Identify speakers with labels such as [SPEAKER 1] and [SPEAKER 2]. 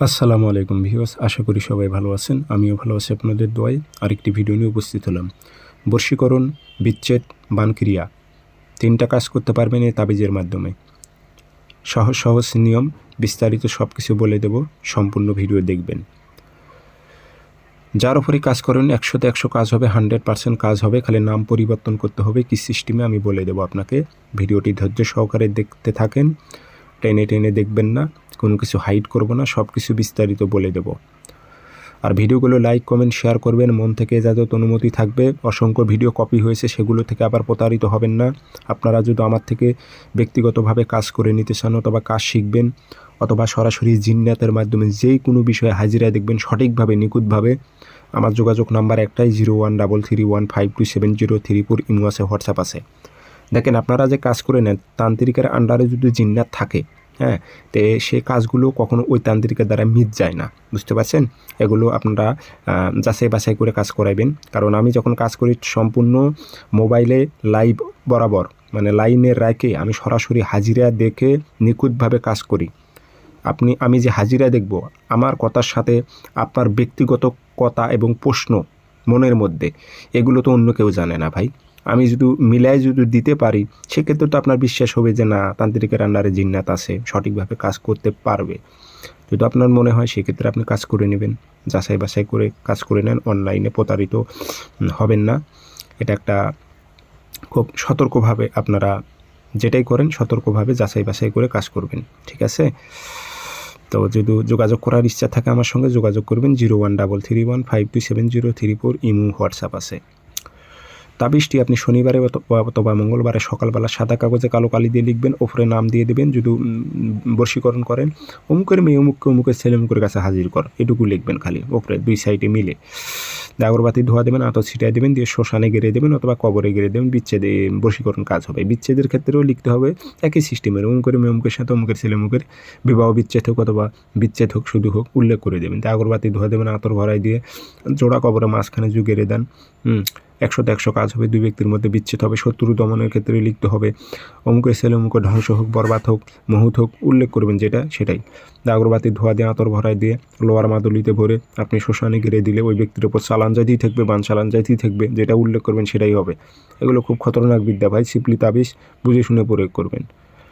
[SPEAKER 1] আসসালামু আলাইকুম ভিউয়ার্স, আশা করি সবাই ভালো আছেন। আমিও ভালো আছি আপনাদের দোয়ায়। আরেকটি ভিডিও নিয়ে উপস্থিত হলাম। বর্ষীকরণ, বিচ্ছেদ, বানক্রিয়া তিনটা কাজ করতে পারবেন এই তাবিজের মাধ্যমে। সহজ সহজ নিয়ম, বিস্তারিত সব কিছু বলে দেব, সম্পূর্ণ ভিডিও দেখবেন। যার উপরে কাজ করেন, একশোতে একশো কাজ হবে, হান্ড্রেড পার্সেন্ট কাজ হবে, খালি নাম পরিবর্তন করতে হবে, কি সিস্টেমে আমি বলে দেবো আপনাকে। ভিডিওটি ধৈর্য সহকারে দেখতে থাকেন, টেনে টেনে দেখবেন না। কোনো কিছু হাইড করব না সব কিছু বিস্তারিত বলে দেব। আর ভিডিওগুলো লাইক কমেন্ট শেয়ার করবেন, মন থেকে যাদের অনুমতি থাকবে। অসংখ্য ভিডিও কপি হয়েছে, সেগুলো থেকে আবার প্রতারিত হবেন না। আপনারা যদি আমার থেকে ব্যক্তিগতভাবে কাজ করে নিতে চান অথবা কাজ শিখবেন অথবা সরাসরি জিন্নাতের মাধ্যমে যেই কোনো বিষয়ে হাজিরা দেখবেন সঠিকভাবে, নিখুঁতভাবে, আমার যোগাযোগ নাম্বার একটাই zero one double three one five two seven zero three four imo আছে, হোয়াটসঅ্যাপ আছে। দেখেন, আপনারা যে কাজ করে নেন, তান্ত্রিকের আন্ডারে যদি জিন্নাত থাকে হ্যাঁ তো সে কাজগুলো কখনো ঐতান্ত্রিকের দ্বারা মিট যায় না, বুঝতে পারছেন? এগুলো আপনারা যাচাই বাছাই করে কাজ করাইবেন। কারণ আমি যখন কাজ করি সম্পূর্ণ মোবাইলে লাইভ বরাবর মানে লাইনে রাখে আমি সরাসরি হাজিরা দেখে নিখুঁতভাবে কাজ করি। আপনি, আমি যে হাজিরা দেখব, আমার কথার সাথে আপনার ব্যক্তিগত কথা এবং প্রশ্ন মনের মধ্যে, এগুলো তো অন্য কেউ জানে না ভাই। আমি যদি মিলাই যদি দিতে পারি, সেক্ষেত্রে তো আপনার বিশ্বাস হবে যে না, তান্ত্রিকের আন্ডারে জিন্নাত আছে, সঠিকভাবে কাজ করতে পারবে। যদি আপনার মনে হয় সেক্ষেত্রে আপনি কাজ করে নেবেন, যাচাই বাছাই করে কাজ করে নেন, অনলাইনে প্রতারিত হবেন না। এটা একটা খুব সতর্কভাবে আপনারা যেটাই করেন, সতর্কভাবে যাচাই বাছাই করে কাজ করবেন, ঠিক আছে? তো যদি যোগাযোগ করার ইচ্ছা থাকে আমার সঙ্গে, যোগাযোগ করবেন zero one double three one five two seven zero three four imo WhatsApp আছে। তাবিজটি আপনি শনিবারে অথবা মঙ্গলবারে সকালবেলা সাদা কাগজে কালো কালি দিয়ে লিখবেন, ওপরে নাম দিয়ে দেবেন, যদি বশীকরণ করেন, অমুকের মেয়ে অমুককে অমুকের ছেলে অমুকের কাছে হাজির কর, এটুকু লিখবেন খালি, ওপরে দুই সাইডে মিলে। আগরবাতি ধোয়া দেবেন, আতর ছিটাই দেবেন, দিয়ে শ্মশানে গেড়ে দেবেন অথবা কবরে গেড়ে দেবেন, বিচ্ছেদে বশীকরণ কাজ হবে। বিচ্ছেদের ক্ষেত্রেও লিখতে হবে একই সিস্টেমের অমুকের মেয়ে অমুকের সাথে, অমুকের ছেলে অমুকের, বিবাহ বিচ্ছেদ হোক অথবা বিচ্ছেদ হোক, শুধু হোক, উল্লেখ করে দেবেন। দিয়ে আগরবাতি ধোয়া দেবেন, আতর ভরাই দিয়ে জোড়া কবরে মাঝখানে জু গেড়ে দেন একশোতে একশো কাজ হবে, দুই ব্যক্তির মধ্যে বিচ্ছেদ হবে, শত্রু দমনের ক্ষেত্রে লিখতে হবে। অমুকের ছেলে অমুকের ধ্বংস হোক, বরবাদ হোক, মহুত হোক, উল্লেখ করবেন যেটা, সেটাই। দাগরবাতি ধোয়া দিয়ে, আঁতর ভরায় দিয়ে লোয়ার মাদুলিতে ভরে আপনি শ্মশানে ঘিরে দিলে ওই ব্যক্তির ওপর চালান যাইতেই থাকবে, বান চালান যাইতেই থাকবে, যেটা উল্লেখ করবেন সেটাই হবে। এগুলো খুব খতরনাক বিদ্যা ভাই সিপলি তাবিজ বুঝে শুনে প্রয়োগ করবেন।